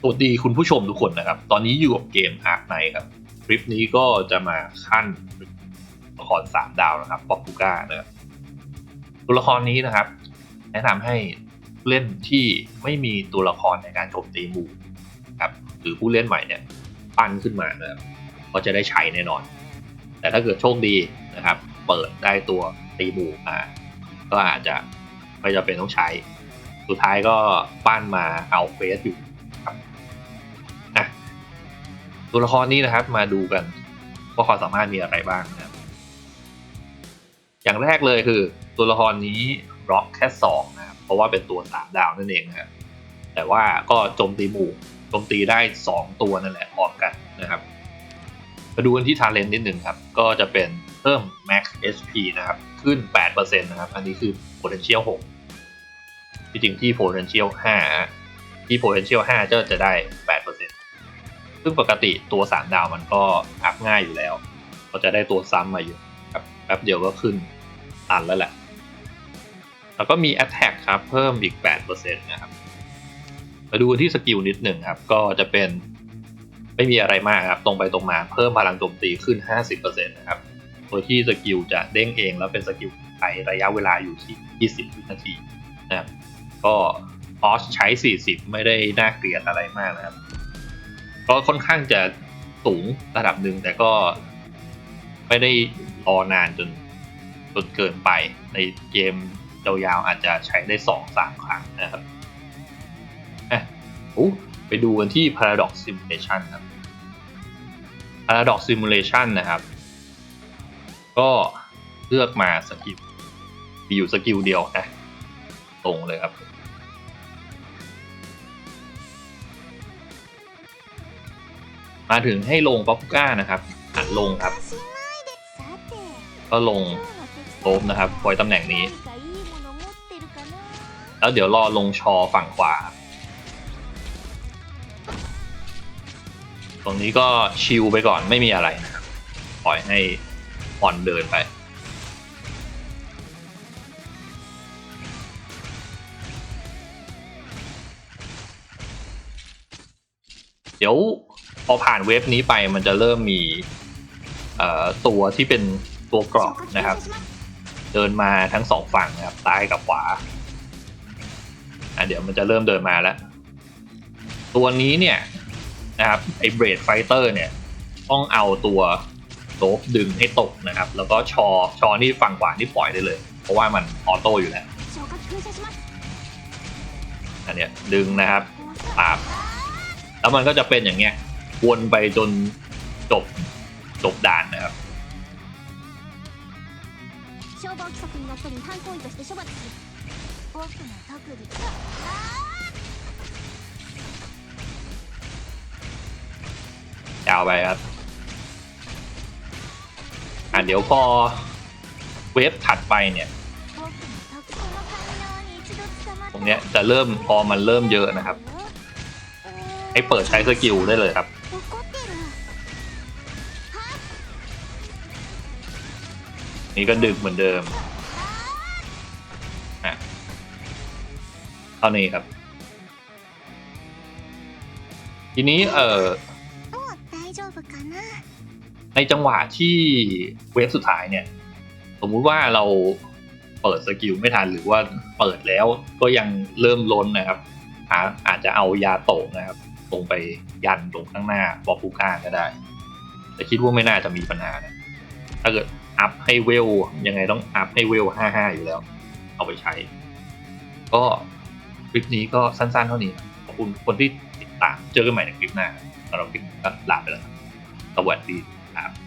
สวัสดีคุณผู้ชมทุกคนนะครับ ตอนนี้อยู่กับเกม Ark Knight ครับ คลิปนี้ก็จะมาขั้นละครสามดาวนะครับป๊อปปูก้านะครับตัวละครนี้นะครับ แนะนำให้เล่นที่ไม่มีตัวละครในการโจมตีหมู่ครับหรือผู้เล่นใหม่เนี่ยปั้นขึ้นมานะครับก็จะได้ใช้แน่นอน แต่ถ้าเกิดโชคดีนะครับ เปิดได้ตัวตีหมู่มาก็อาจจะไม่จำเป็นต้องใช้ สุดท้ายก็ปั้นมาเอาเฟสอยู่ ตัวละครนี้นะครับ มาดูกันว่าความสามารถมีอะไรบ้างนะครับ อย่างแรกเลยคือ ตัวละครนี้ร็อกแค่สองนะครับเพราะว่าเป็นตัวสามดาวนั่นเองนะครับแต่ว่าก็โจมตีหมู่โจมตีได้สองตัวนั่นแหละพร้อมกันนะครับมาดูกันที่ Talent นิดหนึ่งครับ ก็จะเป็นเพิ่ม Max HP นะครับ ขึ้น 8%นะครับ อันนี้คือ Potential 6 ที่จริงที่ Potential 5 ที่ Potential 5จะจะได้8% ซึ่งปกติตัว3ดาวมันก็อัพง่ายอยู่แล้ว ก็จะได้ตัวซ้ำมาอยู่ครับแป๊บเดียวก็ขึ้นตันแล้วแหละ แล้วก็มี Attack ครับ เพิ่มอีก 8%นะครับ มาดูที่สกิลนิดหนึ่งครับ ก็จะเป็นไม่มีอะไรมากครับ ตรงไปตรงมาเพิ่มพลังโจมตีขึ้น 50%นะครับโดยที่สกิลจะเด้งเองแล้วเป็นสกิลใช้ระยะเวลาอยู่ที่ 20 วินาทีนะครับ ก็ออสใช้ 40 ไม่ได้น่าเกลียดอะไรมากนะครับ ก็ค่อนข้างจะสูงระดับหนึ่งแต่ก็ไม่ได้รอนานจนจนเกินไป ในเกมยาวๆอาจจะใช้ได้2-3ครั้งนะครับอะอ้ไปดูกันที่ Paradox Simulation ครับ Paradox Simulation นะครับ ก็เลือกมาสกิลมีอยู่สกิลเดียวนะ ตรงเลยครับ มาถึงให้ลงป๊อปก้านะครับหันลงครับ ก็ลงโลบนะครับไว้ตำแหน่งนี้ แล้วเดี๋ยวรอลงชอฝั่งขวา ตรงนี้ก็ชิลไปก่อนไม่มีอะไรนะครับปล่อยให้ออนเดินไปเดี๋ยว พอผ่านเว็บนี้ไปมันจะเริ่มมีตัวที่เป็นตัวกรอบนะครับ เดินมาทั้งสองฝั่งนะครับซ้ายกับขวาอะเดี๋ยวมันจะเริ่มเดินมาแล้ว ตัวนี้เนี่ยนะครับไอ้เบรดไฟเตอร์เนี่ยต้องเอาตัวโลบดึงให้ตกนะครับ แล้วก็ชอชอนี่ฝั่งขวานี่ปล่อยได้เลย เพราะว่ามันออโต้อยู่แล้วอันเนี้ยดึงนะครับปาบแล้วมันก็จะเป็นอย่างเงี้ย วนไปจนจบจบด่านนะครับ 消防規則にのっとり犯行為として処罰する僕の特技 ยาวไปครับ อ่ะเดี๋ยวพอเวฟถัดไปเนี่ย 僕の特技この髪のに一度捕まっ ตรงเนี้ยจะเริ่มพอมันเริ่มเยอะนะครับ ให้เปิดใช้สกิลได้เลยครับ นี่ก็ดึกเหมือนเดิมอ่เท่านี้ครับ ทีนี้เออในจังหวะที่เวฟสุดท้ายเนี่ย สมมุติว่าเราเปิดสกิลไม่ทันหรือว่าเปิดแล้วก็ยังเริ่มล้นนะครับอาอาจจะเอายาโตกนะครับลงไปยันลงข้างหน้าบอกผู้ค้าก็ได้ แต่คิดว่าไม่น่าจะมีปัญหานะถ้าเกิด อัพให้เวลยังไงต้องอัพให้เวลห้าห้าอยู่แล้ว เอาไปใช้ ก็คลิปนี้ก็สั้นๆเท่านี้ขอบคุณคนที่ติดตามเจอกันใหม่ในคลิปหน้าสำหรับคลิปนี้ก็ลาไปแล้วสวัสดีครับ